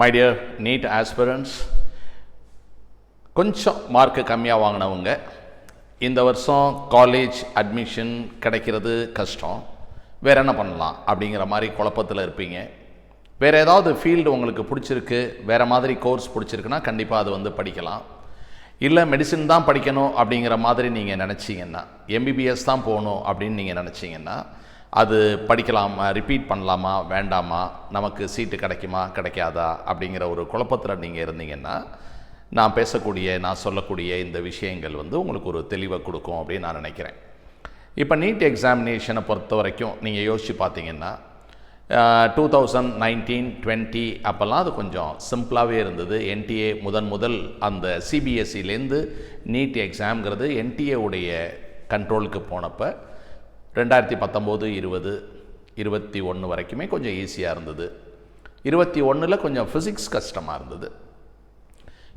My dear NEET aspirants கொஞ்சம் mark கம்மியாக வாங்கினவங்க இந்த வருஷம் காலேஜ் அட்மிஷன் கிடைக்கிறது கஷ்டம். வேறு என்ன பண்ணலாம் அப்படிங்கிற மாதிரி குழப்பத்தில் இருப்பீங்க. வேறு ஏதாவது ஃபீல்டு உங்களுக்கு பிடிச்சிருக்கு வேறு மாதிரி கோர்ஸ் பிடிச்சிருக்குன்னா கண்டிப்பாக அது வந்து படிக்கலாம். இல்லை மெடிசின் தான் படிக்கணும் அப்படிங்கிற மாதிரி நீங்கள் நினச்சிங்கன்னா எம்பிபிஎஸ் தான் போகணும் அப்படின்னு நீங்கள் நினச்சிங்கன்னா அது படிக்கலாமா ரிப்பீட் பண்ணலாமா வேண்டாமா நமக்கு சீட்டு கிடைக்குமா கிடைக்காதா அப்படிங்கிற ஒரு குழப்பத்தில் நீங்கள் இருந்தீங்கன்னா நான் பேசக்கூடிய நான் சொல்லக்கூடிய இந்த விஷயங்கள் வந்து உங்களுக்கு ஒரு தெளிவை கொடுக்கும் அப்படின்னு நான் நினைக்கிறேன். இப்போ நீட் எக்ஸாமினேஷனை பொறுத்த வரைக்கும் நீங்கள் யோசித்து பார்த்தீங்கன்னா டூ தௌசண்ட் நைன்டீன் டுவெண்ட்டி அப்போல்லாம் அது கொஞ்சம் சிம்பிளாகவே இருந்தது. என்டிஏ முதன் முதல் அந்த சிபிஎஸ்சிலேருந்து நீட் எக்ஸாம்ங்கிறது என்டிஏ உடைய கண்ட்ரோலுக்கு போனப்போ ரெண்டாயிரத்தி பத்தொம்போது இருபது இருபத்தி ஒன்று வரைக்குமே கொஞ்சம் ஈஸியாக இருந்தது. இருபத்தி ஒன்றில் கொஞ்சம் ஃபிசிக்ஸ் கஷ்டமாக இருந்தது.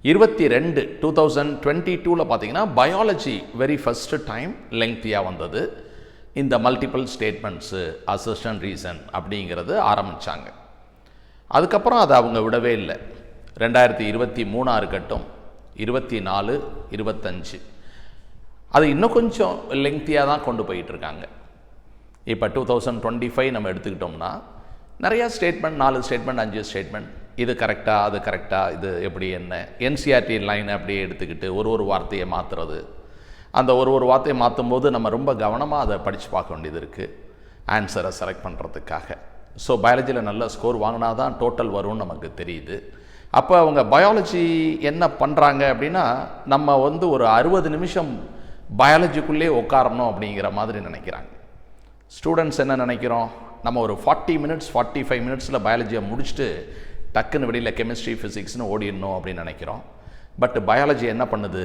இருபத்தி ரெண்டு டூ தௌசண்ட் டுவெண்ட்டி டூவில் பார்த்தீங்கன்னா பயாலஜி வெரி ஃபஸ்ட்டு டைம் லெங்க்தியாக வந்தது. இந்த மல்டிபிள் ஸ்டேட்மெண்ட்ஸு அசிஸ்டன்ட் ரீசன் அப்படிங்கிறது ஆரம்பித்தாங்க அதுக்கப்புறம் அதை அவங்க விடவே இல்லை. ரெண்டாயிரத்தி இருபத்தி மூணாக இருக்கட்டும் இருபத்தி நாலு இருபத்தஞ்சு. அது இன்னும் கொஞ்சம் லெங்க்தியாக தான் கொண்டு போயிட்டுருக்காங்க இப்போ டூ தௌசண்ட் டுவெண்ட்டி ஃபைவ் நம்ம எடுத்துக்கிட்டோம்னா நிறையா ஸ்டேட்மெண்ட் நாலு ஸ்டேட்மெண்ட் அஞ்சு ஸ்டேட்மெண்ட் இது கரெக்டாக அது கரெக்டாக இது எப்படி என்ன? என்சிஆர்டி லைன் அப்படியே எடுத்துக்கிட்டு ஒரு ஒரு வார்த்தையை மாற்றுறது அந்த ஒரு ஒரு வார்த்தையை மாற்றும் போது நம்ம ரொம்ப கவனமாக அதை படித்து பார்க்க வேண்டியது இருக்குது ஆன்சரை செலக்ட் பண்ணுறதுக்காக ஸோ பயாலஜியில் நல்ல ஸ்கோர் வாங்கினா தான் டோட்டல் வரும்னு நமக்கு தெரியுது. அப்போ அவங்க பயாலஜி என்ன பண்ணுறாங்க அப்படின்னா நம்ம வந்து ஒரு அறுபது நிமிஷம் பயாலஜிக்குள்ளே உட்காரணும் அப்படிங்கிற மாதிரி நினைக்கிறாங்க. ஸ்டூடெண்ட்ஸ் என்ன நினைக்கிறோம்? நம்ம ஒரு ஃபார்ட்டி மினிட்ஸ் ஃபார்ட்டி ஃபைவ் மினிட்ஸில் பயாலஜியை முடிச்சுட்டு டக்குன்னு வெளியில் கெமிஸ்ட்ரி ஃபிசிக்ஸ்னு ஓடிடணும் அப்படின்னு நினைக்கிறோம். பட் பயாலஜி என்ன பண்ணுது?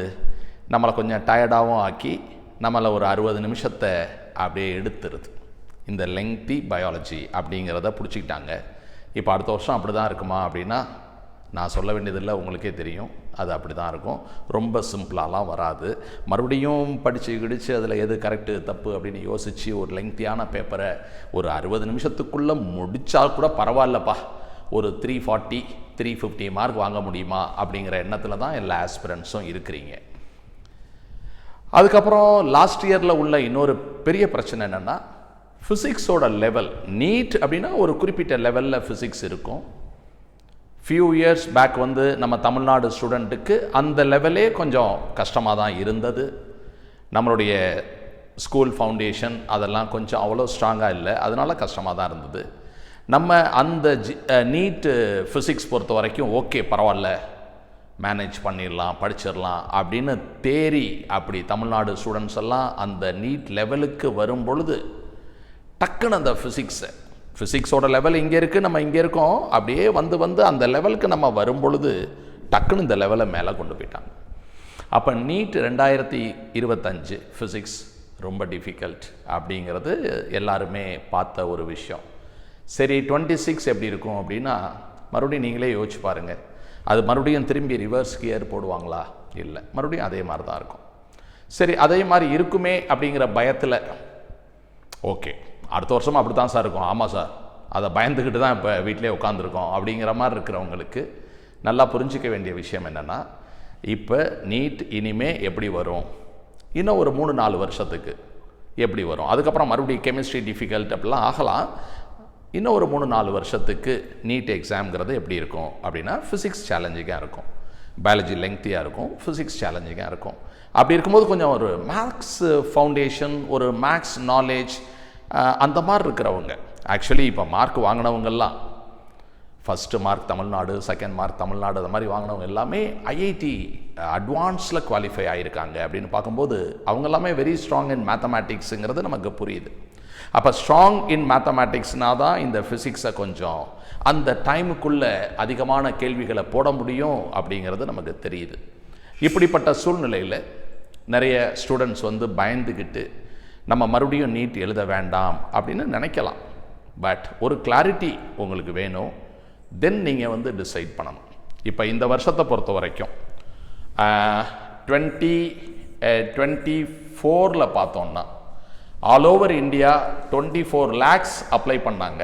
நம்மளை கொஞ்சம் டயர்டாகவும் ஆக்கி நம்மளை ஒரு அறுபது நிமிஷத்தை அப்படியே எடுத்துருது. இந்த லெங்தி பயாலஜி அப்படிங்கிறத பிடிச்சிக்கிட்டாங்க. இப்போ அடுத்த வருஷம் அப்படி தான் இருக்குமா அப்படின்னா நான் சொல்ல வேண்டியதில்லை உங்களுக்கே தெரியும். அது அப்படி தான் இருக்கும். ரொம்ப சிம்பிளாலாம் வராது. மறுபடியும் படித்து கிடித்து அதில் எது கரெக்டு தப்பு அப்படின்னு யோசித்து ஒரு லெங்க்தியான பேப்பரை ஒரு அறுபது நிமிஷத்துக்குள்ளே முடித்தா கூட பரவாயில்லப்பா. ஒரு three forty three fifty mark வாங்க முடியுமா அப்படிங்கிற எண்ணத்தில் தான் எல்லா ஆஸ்பிரன்ஸும் இருக்கிறீங்க. அதுக்கப்புறம் லாஸ்ட் இயரில் உள்ள இன்னொரு பெரிய பிரச்சனை என்னென்னா ஃபிசிக்ஸோட லெவல் நீட் அப்படின்னா ஒரு குறிப்பிட்ட லெவலில் ஃபிசிக்ஸ் இருக்கும். ஃபியூ இயர்ஸ் பேக் வந்து நம்ம தமிழ்நாடு ஸ்டூடெண்ட்டுக்கு அந்த லெவலே கொஞ்சம் கஷ்டமாக தான் இருந்தது. நம்மளுடைய ஸ்கூல் ஃபவுண்டேஷன் அதெல்லாம் கொஞ்சம் அவ்வளோ ஸ்ட்ராங்காக இல்லை. அதனால் கஷ்டமாக தான் இருந்தது. நம்ம அந்த ஜி நீட்டு ஃபிசிக்ஸ் பொறுத்த வரைக்கும் ஓகே பரவாயில்ல. மேனேஜ் பண்ணிடலாம் படிச்சிடலாம் அப்படின்னு தேரி அப்படி தமிழ்நாடு ஸ்டூடெண்ட்ஸ் எல்லாம் அந்த நீட் லெவலுக்கு வரும் பொழுது டக்குன்னு அந்த ஃபிசிக்ஸை ஃபிசிக்ஸோட லெவல் இங்கே இருக்குது நம்ம இங்கே இருக்கோம். அப்படியே வந்து வந்து அந்த லெவலுக்கு நம்ம வரும்பொழுது டக்குன்னு இந்த லெவலை மேலே கொண்டு போயிட்டாங்க. அப்போ நீட் ரெண்டாயிரத்தி இருபத்தஞ்சு ஃபிசிக்ஸ் ரொம்ப டிஃபிகல்ட் அப்படிங்கிறது எல்லாருமே பார்த்த ஒரு விஷயம். சரி டுவெண்ட்டி சிக்ஸ் எப்படி இருக்கும் அப்படின்னா மறுபடியும் நீங்களே யோசிச்சு பாருங்கள் அது மறுபடியும் திரும்பி ரிவர்ஸ் கியர் போடுவாங்களா? இல்லை. மறுபடியும் அதே மாதிரி தான் இருக்கும். சரி அதே மாதிரி இருக்குமே அப்படிங்கிற பயத்தில் ஓகே அடுத்த வருஷமும் அப்படி தான் சார் இருக்கும். ஆமாம் சார். அதை பயந்துக்கிட்டு தான் இப்போ வீட்டிலே உட்காந்துருக்கோம் அப்படிங்கிற மாதிரி இருக்கிறவங்களுக்கு நல்லா புரிஞ்சிக்க வேண்டிய விஷயம் என்னென்னா இப்போ நீட் இனிமே எப்படி வரும்? இன்னும் ஒரு மூணு நாலு வருஷத்துக்கு எப்படி வரும்? அதுக்கப்புறம் மறுபடியும் கெமிஸ்ட்ரி டிஃபிகல்ட் அப்படிலாம் ஆகலாம். இன்னும் ஒரு மூணு நாலு வருஷத்துக்கு நீட் எக்ஸாம்ங்கிறது எப்படி இருக்கும்? அப்படின்னா ஃபிசிக்ஸ் சேலஞ்சிங்காக இருக்கும். பயாலஜி லெங்க்த்தியாக இருக்கும். ஃபிசிக்ஸ் சேலஞ்சிங்காக இருக்கும். அப்படி இருக்கும்போது கொஞ்சம் ஒரு மேக்ஸ் ஃபவுண்டேஷன் ஒரு மேக்ஸ் நாலேஜ் அந்த மாதிரி இருக்கிறவங்க. ஆக்சுவலி இப்போ mark வாங்கினவங்கெல்லாம் first mark Tamil Nadu second mark Tamil Nadu அந்த மாதிரி வாங்கினவங்க எல்லாமே ஐஐடி அட்வான்ஸில் குவாலிஃபை ஆகியிருக்காங்க அப்படின்னு பார்க்கும்போது அவங்க எல்லாமே வெரி ஸ்ட்ராங் இன் மேத்தமேட்டிக்ஸுங்கிறது நமக்கு புரியுது. அப்போ ஸ்ட்ராங் இன் மேத்தமேட்டிக்ஸ்னால் தான் இந்த ஃபிசிக்ஸை கொஞ்சம் அந்த டைமுக்குள்ளே அதிகமான கேள்விகளை போட முடியும் அப்படிங்கிறது நமக்கு தெரியுது. இப்படிப்பட்ட சூழ்நிலையில் நிறைய ஸ்டூடெண்ட்ஸ் வந்து பயந்துக்கிட்டு நம்ம மறுபடியும் நீட் எழுத வேண்டாம் அப்படின்னு நினைக்கலாம். பட் ஒரு கிளாரிட்டி உங்களுக்கு வேணும். தென் நீங்கள் வந்து டிசைட் பண்ணணும். இப்போ இந்த வருஷத்தை பொறுத்த வரைக்கும் டுவெண்ட்டி டுவெண்ட்டி ஃபோரில் பார்த்தோன்னா all over India twenty four lakhs apply பண்ணாங்க.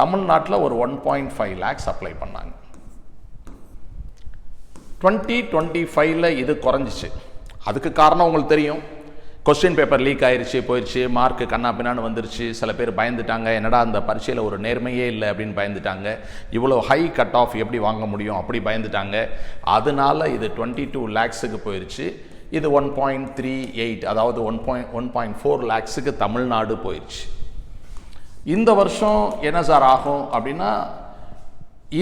தமிழ்நாட்டில் ஒரு one point five lakhs apply பண்ணாங்க. டுவெண்ட்டி டுவெண்ட்டி ஃபைவ்ல இது குறைஞ்சிச்சு. அதுக்கு காரணம் உங்களுக்கு தெரியும். கொஸ்டின் பேப்பர் லீக் ஆயிருச்சு போயிடுச்சு மார்க் கண்ணா பின்னான்னு வந்துருச்சு. சில பேர் பயந்துட்டாங்க என்னடா அந்த பரீட்சையில் ஒரு நேர்மையே இல்லை அப்படின்னு பயந்துட்டாங்க. இவ்வளோ ஹை கட் ஆஃப் எப்படி வாங்க முடியும்? அப்படி பயந்துட்டாங்க. அதனால இது டுவெண்ட்டி டூ லேக்ஸுக்கு போயிடுச்சு இது ஒன் பாயிண்ட் த்ரீ எயிட் அதாவது one point one point four லேக்ஸுக்கு Tamil Nadu போயிடுச்சு இந்த வருஷம் என்ன சார் ஆகும் அப்படின்னா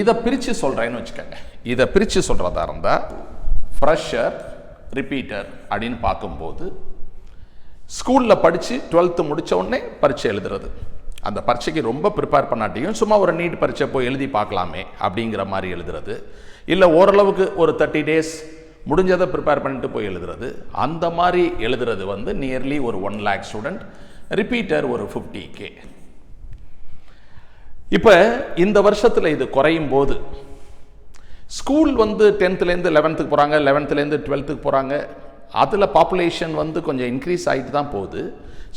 இதை பிரித்து சொல்கிறேன்னு வச்சுக்கோங்க. இதை பிரித்து சொல்கிறதா இருந்தால் ஃப்ரெஷர் ரிப்பீட்டர் அப்படின்னு பார்க்கும்போது ஸ்கூலில் படித்து டுவெல்த்து முடித்த உடனே பரீட்சை எழுதுறது. அந்த பரீட்சைக்கு ரொம்ப ப்ரிப்பேர் பண்ணாட்டியும் சும்மா ஒரு நீட் பரீட்சை போய் எழுதி பார்க்கலாமே அப்படிங்கிற மாதிரி எழுதுறது. இல்லை ஓரளவுக்கு ஒரு தேர்ட்டி டேஸ் முடிஞ்சதை ப்ரிப்பேர் பண்ணிட்டு போய் எழுதுறது. அந்த மாதிரி எழுதுறது வந்து நியர்லி ஒரு ஒன் லேக் ஸ்டூடெண்ட் ரிப்பீட்டர் ஒரு ஃபிஃப்டி கே இப்போ இந்த வருஷத்தில் இது குறையும் போது ஸ்கூல் வந்து டென்த்துலேருந்து லெவன்த்துக்கு போகிறாங்க லெவன்த்துலேருந்து டுவெல்த்துக்கு போகிறாங்க அதில் பாப்புலேஷன் வந்து கொஞ்சம் இன்க்ரீஸ் ஆகிட்டு தான் போகுது.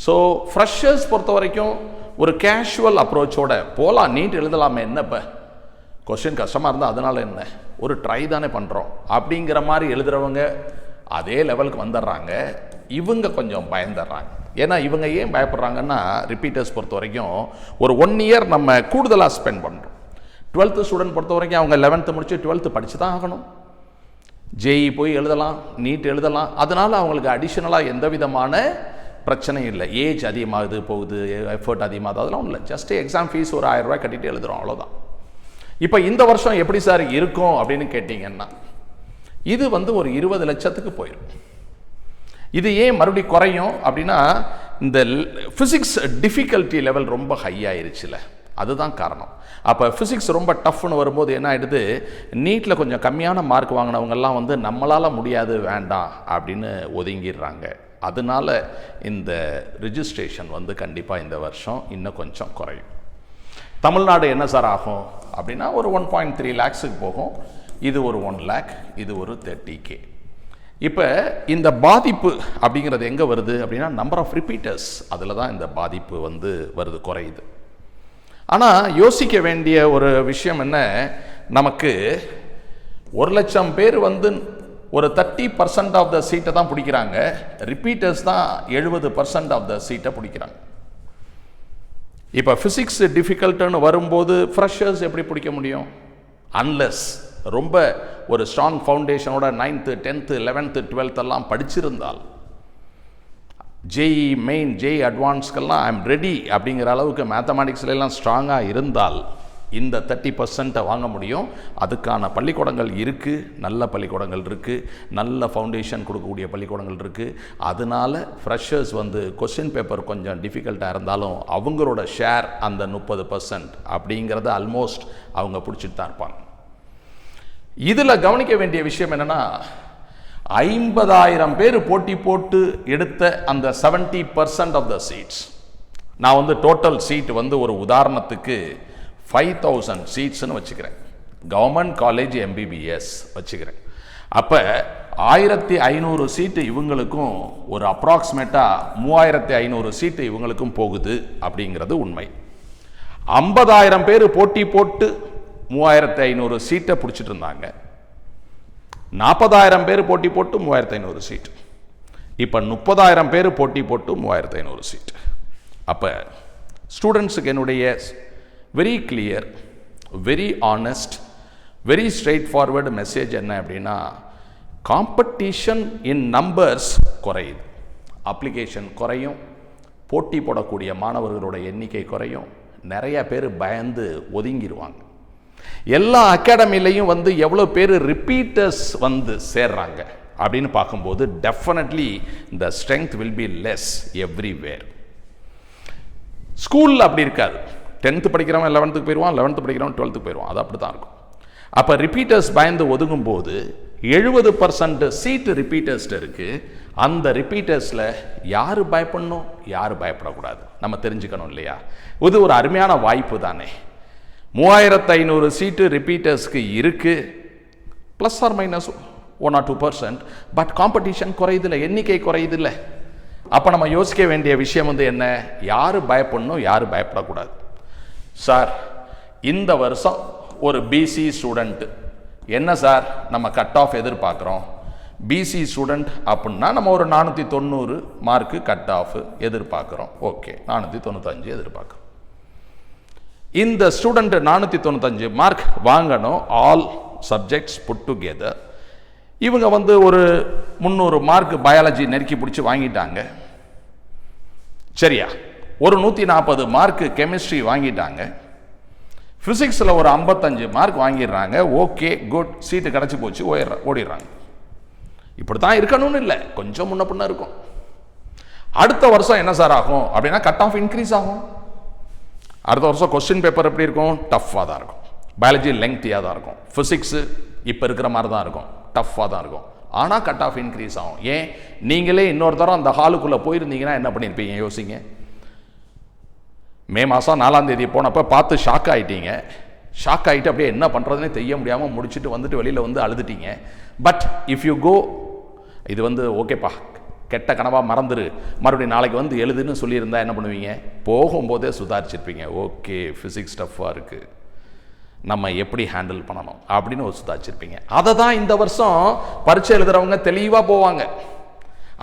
ஸோ ஃப்ரெஷர்ஸ் பொறுத்த வரைக்கும் ஒரு கேஷுவல் அப்ரோச்சோட போகலாம் நீட் எழுதலாமே என்ன இப்போ? கொஸ்டின் கஷ்டமாக இருந்தால் அதனால் என்ன? ஒரு ட்ரை தானே பண்ணுறோம் அப்படிங்கிற மாதிரி எழுதுறவங்க அதே லெவலுக்கு வந்துடுறாங்க. இவங்க கொஞ்சம் பயந்துடுறாங்க. ஏன்னா இவங்க ஏன் பயப்படுறாங்கன்னா ரிப்பீட்டர்ஸ் பொறுத்த வரைக்கும் ஒரு ஒன் இயர் நம்ம கூடுதலாக ஸ்பெண்ட் பண்ணுறோம் டுவெல்த்து ஸ்டூடெண்ட் பொறுத்த வரைக்கும் அவங்க லெவன்த்து முடிச்சு டுவெல்த்து படித்து தான் ஆகணும். ஜேஇ போய் எழுதலாம் நீட் எழுதலாம். அதனால் அவங்களுக்கு அடிஷ்னலாக எந்த விதமான பிரச்சனையும் இல்லை. ஏஜ் அதிகமாகுது போகுது எஃபர்ட் அதிகமாகுது அதெல்லாம் ஒன்றும் இல்லை. ஜஸ்ட் எக்ஸாம் ஃபீஸ் ஒரு ஆயிரம் ரூபாய் கட்டிட்டு எழுதுறோம் அவ்வளோதான் இப்போ இந்த வருஷம் எப்படி சார் இருக்கும் அப்படின்னு கேட்டிங்கன்னா இது வந்து ஒரு இருபது லட்சத்துக்கு போயிடும் இது ஏன் மறுபடி குறையும் அப்படின்னா இந்த ஃபிசிக்ஸ் டிஃபிகல்ட்டி லெவல் ரொம்ப ஹை ஆயிருச்சுல. அதுதான் காரணம். அப்போ ஃபிசிக்ஸ் ரொம்ப டஃப்னு வரும்போது என்ன ஆயிடுது? நீட்டில் கொஞ்சம் கம்மியான மார்க் வாங்கினவங்கெல்லாம் வந்து நம்மளால் முடியாது வேண்டாம் அப்படின்னு ஒதுங்கிடுறாங்க. அதனால இந்த ரிஜிஸ்ட்ரேஷன் வந்து கண்டிப்பாக இந்த வருஷம் இன்னும் கொஞ்சம் குறையும். தமிழ்நாடு என்ன சார் ஆகும்? அப்படின்னா ஒரு ஒன் பாயிண்ட் த்ரீ லேக்ஸுக்கு போகும். இது ஒரு ஒன் லேக் இது ஒரு தேர்ட்டி கே இப்போ இந்த பாதிப்பு அப்படிங்கிறது எங்கே வருது? அப்படின்னா நம்பர் ஆஃப் ரிப்பீட்டர்ஸ் அதில் தான் இந்த பாதிப்பு வந்து வருது குறையுது. ஆனால் யோசிக்க வேண்டிய ஒரு விஷயம் என்ன? நமக்கு ஒரு லட்சம் பேர் வந்து ஒரு தேர்ட்டி பர்சன்ட் ஆஃப் த சீட்டை தான் பிடிக்கிறாங்க. ரிப்பீட்டர்ஸ் தான் எழுபது பர்சன்ட் ஆஃப் த சீட்டை பிடிக்கிறாங்க. இப்போ ஃபிசிக்ஸ் டிஃபிகல்ட்டுன்னு வரும்போது ஃப்ரெஷர்ஸ் எப்படி பிடிக்க முடியும்? அன்லெஸ் ரொம்ப ஒரு ஸ்ட்ராங் ஃபவுண்டேஷனோட நைன்த்து டென்த்து லெவன்த்து டுவெல்த் எல்லாம் படிச்சிருந்தால் ஜேஇ மெயின் ஜேஇ அட்வான்ஸ்க்கெல்லாம் ஐம் ரெடி அப்படிங்கிற அளவுக்கு மேத்தமெட்டிக்ஸ்ல எல்லாம் ஸ்ட்ராங்காக இருந்தால் இந்த தேர்ட்டி பர்சண்ட்டை வாங்க முடியும். அதுக்கான பள்ளிக்கூடங்கள் இருக்குது நல்ல பள்ளிக்கூடங்கள் இருக்குது நல்ல ஃபவுண்டேஷன் கொடுக்கக்கூடிய பள்ளிக்கூடங்கள் இருக்குது அதனால ஃப்ரெஷர்ஸ் வந்து கொஸ்டின் பேப்பர் கொஞ்சம் டிஃபிகல்ட்டாக இருந்தாலும் அவங்களோட ஷேர் அந்த முப்பது பர்சன்ட் அப்படிங்கிறத ஆல்மோஸ்ட் அவங்க பிடிச்சிட்டு தான் இருப்பாங்க. இதில் கவனிக்க வேண்டிய விஷயம் என்னென்னா ஐம்பதாயிரம் பேர் போட்டி போட்டு எடுத்த அந்த seventy percent of the seats நான் வந்து டோட்டல் சீட் வந்து ஒரு உதாரணத்துக்கு ஃபைவ் தௌசண்ட் சீட்ஸ்னு வச்சுக்கிறேன். கவர்மெண்ட் காலேஜ் எம்பிபிஎஸ் வச்சுக்கிறேன். அப்போ ஆயிரத்தி ஐநூறு சீட்டு இவங்களுக்கும் ஒரு அப்ராக்சிமேட்டாக மூவாயிரத்தி ஐநூறு சீட்டு இவங்களுக்கும் போகுது அப்படிங்கிறது உண்மை. ஐம்பதாயிரம் பேர் போட்டி போட்டு மூவாயிரத்தி ஐநூறு சீட்டை பிடிச்சிட்டு இருந்தாங்க. நாற்பதாயிரம் பேர் போட்டி போட்டு மூவாயிரத்தி ஐநூறு சீட் இப்போ முப்பதாயிரம் பேர் போட்டி போட்டு மூவாயிரத்து ஐநூறு சீட் அப்போ ஸ்டூடெண்ட்ஸுக்கு என்னுடைய very clear very honest very straightforward message என்ன அப்படின்னா காம்படிஷன் இன் நம்பர்ஸ் குறையுது. அப்ளிகேஷன் குறையும். போட்டி போடக்கூடிய மாணவர்களோட எண்ணிக்கை குறையும். நிறைய பேர் பயந்து ஒதுங்கிடுவாங்க எல்லா அகாடமிலையும் வந்து எவ்வளோ பேர் ரிப்பீட்டர்ஸ் வந்து சேர்றாங்க அப்படின்னு பார்க்கும்போது definitely the strength will be less everywhere ஸ்கூலில் அப்படி இருக்காது. டென்த்து படிக்கிறவன் லெவன்த்துக்கு போயிடுவான் லெவன்த்து படிக்கிறவன் டுவெல்த்துக்கு போயிடுவான். அது அப்படி தான் இருக்கும். அப்போ ரிப்பீட்டர்ஸ் பயந்து ஒதுங்கும் போது எழுபது பர்சன்ட் சீட்டு ரிப்பீட்டர்ஸ்ட் இருக்குது அந்த ரிப்பீட்டர்ஸில் யார் பயப்படணும்? யார் பயப்படக்கூடாது? நம்ம தெரிஞ்சுக்கணும் இல்லையா? இது ஒரு அருமையான வாய்ப்பு தானே. மூவாயிரத்து ஐநூறு சீட்டு ரிப்பீட்டர்ஸ்க்கு இருக்குது plus or minus one or two percent but competition குறையுதில்லை எண்ணிக்கை குறையுதில்லை. அப்போ நம்ம யோசிக்க வேண்டிய விஷயம் வந்து என்ன? யார் பயப்படணும் யார் பயப்படக்கூடாது. சார் இந்த வருஷம் ஒரு பிசி ஸ்டூடெண்ட்டு என்ன சார் நம்ம கட் ஆஃப் எதிர்பார்க்குறோம் பிசி ஸ்டூடெண்ட் அப்படின்னா நம்ம ஒரு நானூற்றி தொண்ணூறு மார்க்கு கட் ஆஃப் எதிர்பார்க்குறோம். ஓகே நானூற்றி தொண்ணூத்தஞ்சு எதிர்பார்க்குறோம். இந்த ஸ்டூடெண்ட் நானூற்றி தொண்ணூத்தஞ்சு மார்க் வாங்கணும் ஆல் சப்ஜெக்ட்ஸ் புட் டுகெதர் இவங்க வந்து ஒரு முந்நூறு மார்க் பயாலஜி நெருக்கி பிடிச்சி வாங்கிட்டாங்க. சரியா? ஒரு நூற்றி நாற்பது மார்க் கெமிஸ்ட்ரி வாங்கிட்டாங்க ஃபிசிக்ஸில் ஒரு ஐம்பத்தஞ்சு மார்க் வாங்கிடுறாங்க. ஓகே குட் சீட்டு கிடச்சி போச்சு ஓயிடுற ஓடிடுறாங்க. இப்படி தான் இருக்கணும்னு இல்லை. கொஞ்சம் முன்ன பின்ன இருக்கும். அடுத்த வருஷம் என்ன சார் ஆகும்? அப்படின்னா கட் ஆஃப் இன்க்ரீஸ் ஆகும். அடுத்த வருஷம் கொஸ்டின் பேப்பர் எப்படி இருக்கும்? டஃப்பாக தான் இருக்கும். பயாலஜி லெங்க்தியாக தான் இருக்கும். ஃபிசிக்ஸு இப்போ இருக்கிற மாதிரி தான் இருக்கும். டஃப்பாக தான் இருக்கும். ஆனால் கட் ஆஃப் இன்க்ரீஸ் ஆகும். ஏன்? நீங்களே இன்னொரு தரம் அந்த ஹாலுக்குள்ளே போயிருந்தீங்கன்னா என்ன பண்ணியிருப்பீங்க யோசிங்க. மே மாதம் நாலாம் தேதி போனப்போ பார்த்து ஷாக் ஆகிட்டீங்க ஷாக் ஆகிட்டு அப்படியே என்ன பண்ணுறதுனே தெரிய முடியாமல் முடிச்சுட்டு வந்துட்டு வெளியில் வந்து அழுதுட்டீங்க. பட் இஃப் யூ கோ இது வந்து ஓகேப்பா கெட்ட கனவாக மறந்துரு. மறுபடியும் நாளைக்கு வந்து எழுதுன்னு சொல்லியிருந்தா என்ன பண்ணுவீங்க? போகும்போதே சுதாரிச்சிருப்பீங்க. ஓகே ஃபிசிக்ஸ் டஃப்பாக இருக்குது நம்ம எப்படி ஹேண்டில் பண்ணணும்? அப்படின்னு ஒரு சுதாரிச்சிருப்பீங்க. அதை தான் இந்த வருஷம் பரீட்சை எழுதுறவங்க தெளிவாக போவாங்க.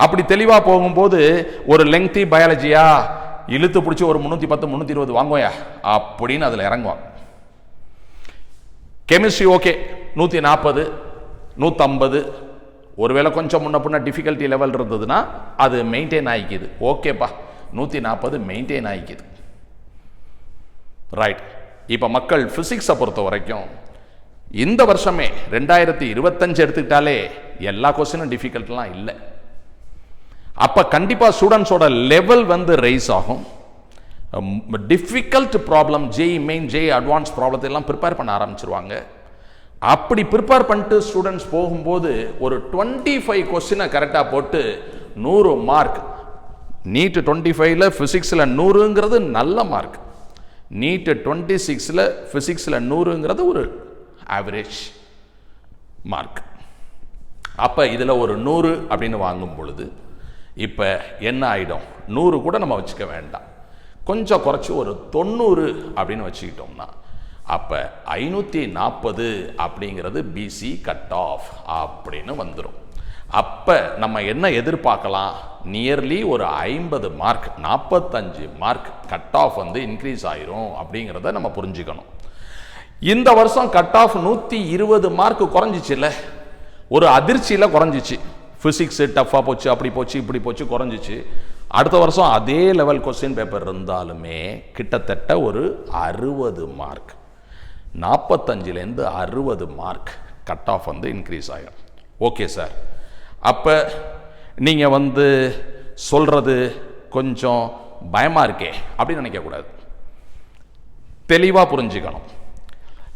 அப்படி தெளிவாக போகும்போது ஒரு லெங்தி பயாலஜியா இழுத்து பிடிச்சி ஒரு முந்நூற்றி பத்து முந்நூற்றி இருபது வாங்குவோயா? அப்படின்னு அதில் இறங்குவாங்க. கெமிஸ்ட்ரி ஓகே நூற்றி நாற்பது நூற்றம்பது ஒருவேளை கொஞ்சம் முன்ன பின்ன டிஃபிகல்ட்டி லெவல் இருந்ததுன்னா அது மெயின்டைன் ஆகிக்குது. ஓகேப்பா நூற்றி நாற்பது மெயின்டைன் ஆகிக்குது. ரைட் இப்போ மக்கள் ஃபிசிக்ஸை பொறுத்த வரைக்கும் இந்த வருஷமே ரெண்டாயிரத்தி இருபத்தஞ்சு எடுத்துக்கிட்டாலே எல்லா கொஸ்டினும் டிஃபிகல்ட்லாம் இல்லை. அப்போ கண்டிப்பாக ஸ்டூடெண்ட்ஸோட லெவல் வந்து ரைஸ் ஆகும். Difficult problem JEE main JEE advance ப்ராப்ளத்தை எல்லாம் ப்ரிப்பேர் பண்ண ஆரம்பிச்சிருவாங்க. அப்படி ப்ரிப்பேர் பண்ணிட்டு ஸ்டூடெண்ட்ஸ் போகும்போது ஒரு டுவெண்ட்டி ஃபைவ் கொஸ்டினை கரெக்டாக போட்டு நூறு மார்க் நீட்டு டுவெண்ட்டி ஃபைவ்ல ஃபிசிக்ஸில் நூறுங்கிறது நல்ல மார்க் நீட்டு டுவெண்ட்டி சிக்ஸில் ஃபிசிக்ஸில் நூறுங்கிறது ஒரு ஆவரேஜ் மார்க் அப்போ இதில் ஒரு நூறு அப்படின்னு வாங்கும் பொழுது இப்போ என்ன ஆகிடும் நூறு கூட நம்ம வச்சுக்க வேண்டாம். கொஞ்சம் குறைச்சி ஒரு தொண்ணூறு அப்படின்னு வச்சுக்கிட்டோம்னா அப்போ ஐநூற்றி நாற்பது அப்படிங்கிறது பிசி கட் ஆஃப் அப்படின்னு வந்துடும் அப்போ நம்ம என்ன எதிர்பார்க்கலாம்? நியர்லி ஒரு ஐம்பது மார்க் நாற்பத்தஞ்சு மார்க் கட் ஆஃப் வந்து இன்க்ரீஸ் ஆயிரும் அப்படிங்கிறத நம்ம புரிஞ்சுக்கணும். இந்த வருஷம் கட் ஆஃப் நூற்றி இருபது மார்க் குறைஞ்சிச்சுல்ல? ஒரு அதிர்ச்சியில் குறைஞ்சிச்சு. ஃபிசிக்ஸு டஃப்பாக போச்சு அப்படி போச்சு இப்படி போச்சு குறைஞ்சிச்சு. அடுத்த வருஷம் அதே லெவல் கொஸ்டின் பேப்பர் இருந்தாலுமே கிட்டத்தட்ட ஒரு அறுபது மார்க் நாற்பத்தஞ்சிலேருந்து அறுபது மார்க் கட் ஆஃப் வந்து இன்க்ரீஸ் ஆகிடும் ஓகே சார் அப்போ நீங்கள் வந்து சொல்கிறது கொஞ்சம் பயமாக இருக்கே அப்படின்னு நினைக்கக்கூடாது தெளிவாக புரிஞ்சுக்கணும்.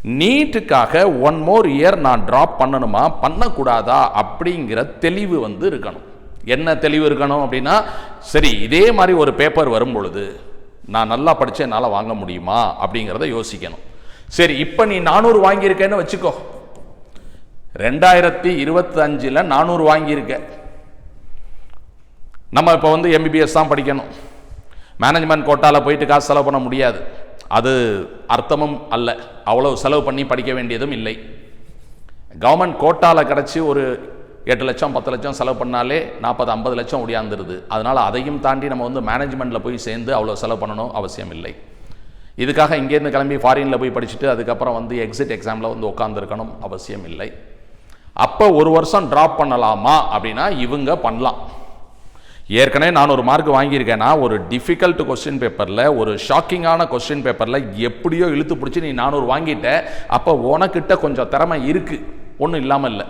நீட்டுக்காக ஒன் மோர் இயர் நான் ட்ராப் பண்ணணுமா? பண்ணக்கூடாதா? அப்படிங்கிற தெளிவு வந்து இருக்கணும். என்ன தெளிவு இருக்கணும் அப்படின்னா சரி இதே மாதிரி ஒரு பேப்பர் வரும் பொழுது நான் நல்லா படித்து என்னால் வாங்க முடியுமா அப்படிங்கிறத யோசிக்கணும். சரி இப்போ நீ நானூறு வாங்கியிருக்கேன்னு வச்சுக்கோ. ரெண்டாயிரத்தி இருபத்தஞ்சில் நானூறு வாங்கியிருக்க. நம்ம இப்போ வந்து எம்பிபிஎஸ் தான் படிக்கணும். மேனேஜ்மெண்ட் கோட்டாவில் போயிட்டு காசு செலவு பண்ண முடியாது. அது அர்த்தமும் அல்ல. அவ்வளோ செலவு பண்ணி படிக்க வேண்டியதும் இல்லை. கவர்மெண்ட் கோட்டாவில் கிடச்சி ஒரு எட்டு லட்சம் பத்து லட்சம் செலவு பண்ணாலே நாற்பது ஐம்பது லட்சம் ஒடியாந்துருது. அதனால் அதையும் தாண்டி நம்ம வந்து மேனேஜ்மெண்ட்டில் போய் சேர்ந்து அவ்வளோ செலவு பண்ணணும் அவசியம் இல்லை. இதுக்காக இங்கேருந்து கிளம்பி ஃபாரினில் போய் படிச்சுட்டு அதுக்கப்புறம் வந்து எக்ஸிட் எக்ஸாமில் வந்து உட்காந்துருக்கணும் அவசியம் இல்லை. அப்போ ஒரு வருஷம் ட்ராப் பண்ணலாமா அப்படின்னா இவங்க பண்ணலாம். ஏற்கனவே நான் ஒரு மார்க் வாங்கியிருக்கேன்னா ஒரு டிஃபிகல்ட் கொஸ்டின் பேப்பரில் ஒரு ஷாக்கிங்கான கொஸ்டின் பேப்பரில் எப்படியோ இழுத்து பிடிச்சி நீ நானூறு வாங்கிட்ட அப்போ உனக்கிட்ட கொஞ்சம் திறமை இருக்குது ஒன்றும் இல்லாமல் இல்லை.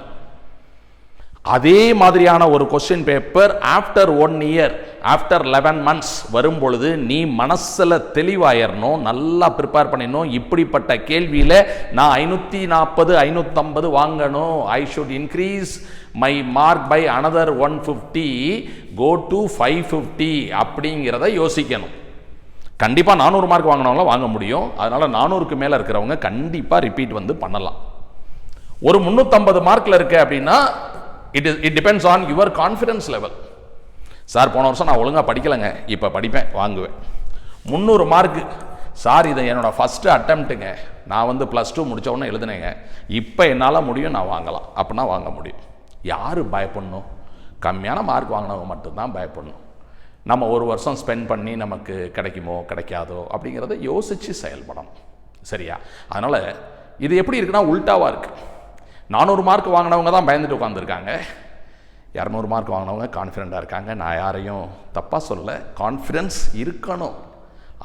அதே மாதிரியான ஒரு question paper after one year after eleven months வரும்பொழுது நீ மனசில் தெளிவாயிரணும் நல்லா ப்ரிப்பேர் பண்ணிடணும். இப்படிப்பட்ட கேள்வியில் நான் ஐநூற்றி நாற்பது ஐநூற்றம்பது வாங்கணும். I should increase my mark by another one fifty go to five fifty அப்படிங்கிறத யோசிக்கணும். கண்டிப்பாக நானூறு மார்க் வாங்கினவங்களாம் வாங்க முடியும். அதனால் நானூறுக்கு மேலே இருக்கிறவங்க கண்டிப்பாக ரிப்பீட் வந்து பண்ணலாம். ஒரு முந்நூற்றம்பது மார்க்கில் இருக்கு அப்படின்னா it is it depends on your confidence level sir போன வருஷம் நான் ஒழுங்காக படிக்கலைங்க. இப்போ படிப்பேன் வாங்குவேன். முந்நூறு மார்க்கு சார் இதை என்னோடய ஃபஸ்ட்டு அட்டம்ப்ட்டுங்க நான் வந்து ப்ளஸ் டூ முடிச்ச உடனே எழுதுனேங்க. இப்போ என்னால் முடியும் நான் வாங்கலாம். அப்படின்னா வாங்க முடியும். யார் பயப்படணும்? கம்மியான மார்க் வாங்கினவங்க மட்டும்தான் பயப்படணும். நம்ம ஒரு வருஷம் ஸ்பெண்ட் பண்ணி நமக்கு கிடைக்குமோ கிடைக்காதோ அப்படிங்கிறத யோசித்து செயல்படணும். சரியா? அதனால் இது எப்படி இருக்குன்னா உல்ட்டாவாக இருக்குது நானூறு மார்க் வாங்கினவங்க தான் பயந்துட்டு உட்காந்துருக்காங்க இரநூறு மார்க் வாங்கினவங்க கான்ஃபிடெண்ட்டாக இருக்காங்க. நான் யாரையும் தப்பாக சொல்லலை. கான்ஃபிடென்ஸ் இருக்கணும்.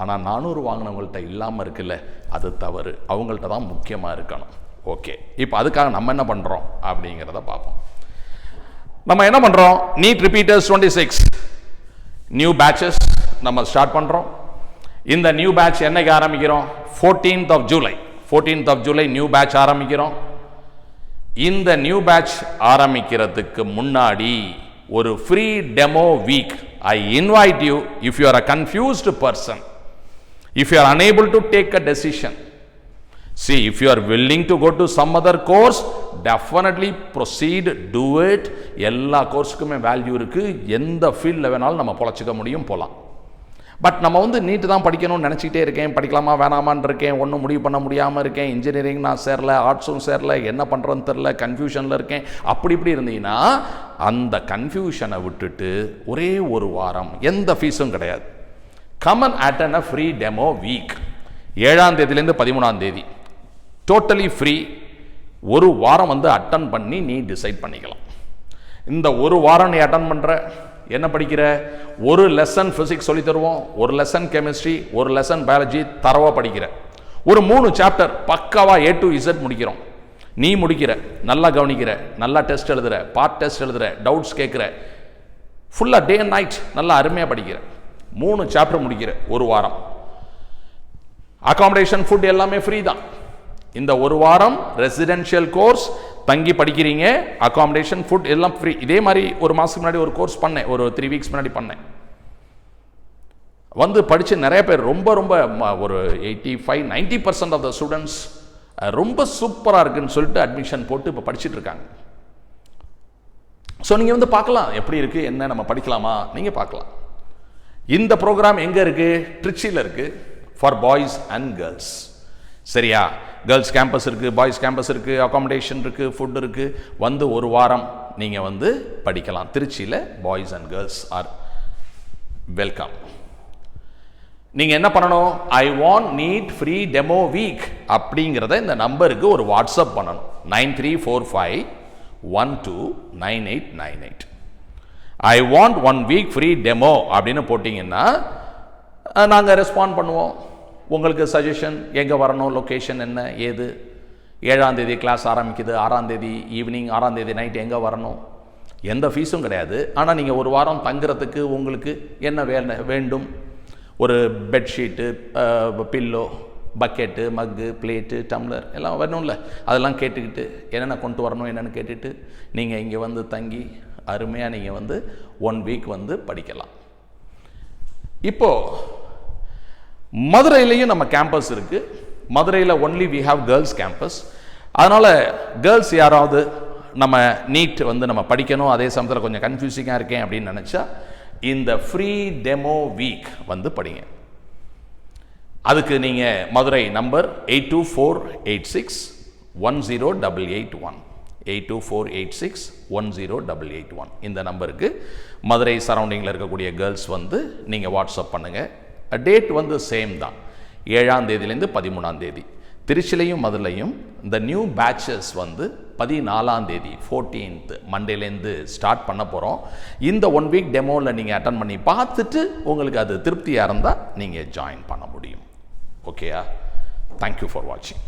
ஆனால் நானூறு வாங்கினவங்கள்ட்ட இல்லாமல் இருக்குல்ல அது தவறு. அவங்கள்ட்ட தான் முக்கியமாக இருக்கணும். ஓகே இப்போ அதுக்காக நம்ம என்ன பண்ணுறோம் அப்படிங்கிறத பார்ப்போம். நம்ம என்ன பண்ணுறோம் NEET repeaters twenty six new batches நம்ம ஸ்டார்ட் பண்ணுறோம் இந்த நியூ பேட்ச் என்னைக்கு ஆரம்பிக்கிறோம்? Fourteenth of July fourteenth of July new batch ஆரம்பிக்கிறோம். இந்த நியூ பேட்ச் ஆரம்பிக்கிறதுக்கு முன்னாடி ஒரு free demo week I invite you if you are a confused person if you are unable to take a decision See, if you are willing to go to some other course, definitely proceed to it எல்லா கோர்ஸுக்குமே value இருக்கு. எந்த ஃபீல்டில் வேணாலும் நம்ம பொழைச்சிக்க முடியும் போகலாம் but நம்ம வந்து நீட்டு தான் படிக்கணும்னு நினச்சிக்கிட்டே இருக்கேன். படிக்கலாமா வேணாமான்னு இருக்கேன். ஒன்றும் முடிவு பண்ண முடியாமல் இருக்கேன். இன்ஜினியரிங் நான் சேரல ஆர்ட்ஸும் சேரல என்ன பண்ணுறோன்னு தெரில கன்ஃபியூஷனில் இருக்கேன். அப்படி இப்படி இருந்தீங்கன்னா அந்த கன்ஃபியூஷனை விட்டுட்டு ஒரே ஒரு வாரம் எந்த ஃபீஸும் கிடையாது. Come on attend a free demo week ஏழாம் தேதியிலேருந்து பதிமூணாம் தேதி. டோட்டலி ஃப்ரீ ஒரு வாரம் வந்து அட்டன் பண்ணி நீ டிசைட் பண்ணிக்கலாம். இந்த ஒரு வாரம் நீ அட்டன் பண்ணுற என்ன படிக்கிற? ஒரு லெசன் ஃபிசிக்ஸ் சொல்லி தருவோம். ஒரு லெசன் கெமிஸ்ட்ரி ஒரு லெசன் பயாலஜி தரவா படிக்கிற. ஒரு மூணு சாப்டர் பக்காவா ஏ டு இசட் முடிக்கிறோம். நீ முடிக்கிற நல்லா கவனிக்கிற நல்லா டெஸ்ட் எழுதுற பார்ட் டெஸ்ட் எழுதுற டவுட்ஸ் கேட்குற ஃபுல்லாக டே அண்ட் நைட் நல்லா அருமையாக படிக்கிற. மூணு சாப்டர் முடிக்கிற ஒரு வாரம். அகாமடேஷன் ஃபுட் எல்லாமே ஃப்ரீ தான். இந்த ஒரு வாரம் ரெசிடென்ஷியல் கோர்ஸ் தங்கி படிக்கிறீங்க அகாமடேஷன் ஃபுட் எல்லாம் ஃப்ரீ இதே மாதிரி ஒரு மாதத்துக்கு முன்னாடி ஒரு கோர்ஸ் பண்ணேன். ஒரு த்ரீ வீக்ஸ் முன்னாடி பண்ணேன். வந்து படித்து நிறைய பேர் ரொம்ப ரொம்ப ம- ஒரு eighty five ninety percent of the students ரொம்ப சூப்பராக இருக்குன்னு சொல்லிட்டு அட்மிஷன் போட்டு இப்போ படிச்சிட்டு இருக்காங்க. ஸோ நீங்கள் வந்து பார்க்கலாம். எப்படி இருக்குது என்ன? நம்ம படிக்கலாமா? நீங்கள் பார்க்கலாம். இந்த ப்ரோக்ராம் எங்கே இருக்குது ட்ரிச்சியில் இருக்குது ஃபார் பாய்ஸ் அண்ட் கேர்ள்ஸ் சரியா? கேர்ள்ஸ் கேம்பஸ் இருக்குது பாய்ஸ் கேம்பஸ் இருக்குது அக்காமடேஷன் இருக்குது ஃபுட் இருக்குது வந்து ஒரு வாரம் நீங்கள் வந்து படிக்கலாம். திருச்சியில் boys and girls are welcome நீங்கள் என்ன பண்ணணும்? I want need free demo week அப்படிங்கிறத இந்த நம்பருக்கு ஒரு வாட்ஸ்அப் பண்ணணும். Nine three four five one two nine eight nine eight. I want one week free demo அப்படின்னு போட்டிங்கன்னா நாங்கள் ரெஸ்பாண்ட் பண்ணுவோம். உங்களுக்கு சஜஷன் எங்கே வரணும் லொக்கேஷன் என்ன ஏது? ஏழாந்தேதி கிளாஸ் ஆரம்பிக்குது ஆறாந்தேதி ஈவினிங் ஆறாந்தேதி நைட் எங்கே வரணும்? எந்த ஃபீஸும் கிடையாது. ஆனால் நீங்கள் ஒரு வாரம் தங்குறதுக்கு உங்களுக்கு என்ன வே வேண்டும்? ஒரு bedsheet pillow bucket mug plate tumbler எல்லாம் வரணும்ல. அதெல்லாம் கேட்டுக்கிட்டு என்னென்ன கொண்டு வரணும் என்னென்னு கேட்டுட்டு நீங்கள் இங்கே வந்து தங்கி அருமையாக நீங்கள் வந்து ஒன் வீக் வந்து படிக்கலாம். இப்போது மதுரையிலையும் நம்ம கேம்பஸ் இருக்குது மதுரையில் only we have girls campus அதனால் கேர்ள்ஸ் யாராவது நம்ம நீட் வந்து நம்ம படிக்கணும் அதே சமயத்தில் கொஞ்சம் கன்ஃபியூசிங்காக இருக்கேன் அப்படின்னு நினச்சா இந்த ஃப்ரீ டெமோ வீக் வந்து படிங்க. அதுக்கு நீங்கள் Madurai number eight two four eight six one zero double eight one eight two four eight six one zero double eight one இந்த நம்பருக்கு மதுரை சரௌண்டிங்கில் இருக்கக்கூடிய கேர்ள்ஸ் வந்து நீங்கள் வாட்ஸ்அப் பண்ணுங்கள் டேட் வந்து சேம் தான். ஏழாம் தேதியிலேருந்து பதிமூணாம் தேதி. திருச்சிலையும் மதுரையும் இந்த நியூ பேட்சஸ் வந்து பதினாலாம் தேதி ஃபோர்டீன்த் மண்டேலேருந்து ஸ்டார்ட் பண்ண போகிறோம் இந்த ஒன் வீக் டெமோவில் நீங்கள் அட்டன் பண்ணி பார்த்துட்டு உங்களுக்கு அது திருப்தியாக இருந்தால் நீங்கள் ஜாயின் பண்ண முடியும். ஓகேயா தேங்க்யூ ஃபார் வாட்சிங்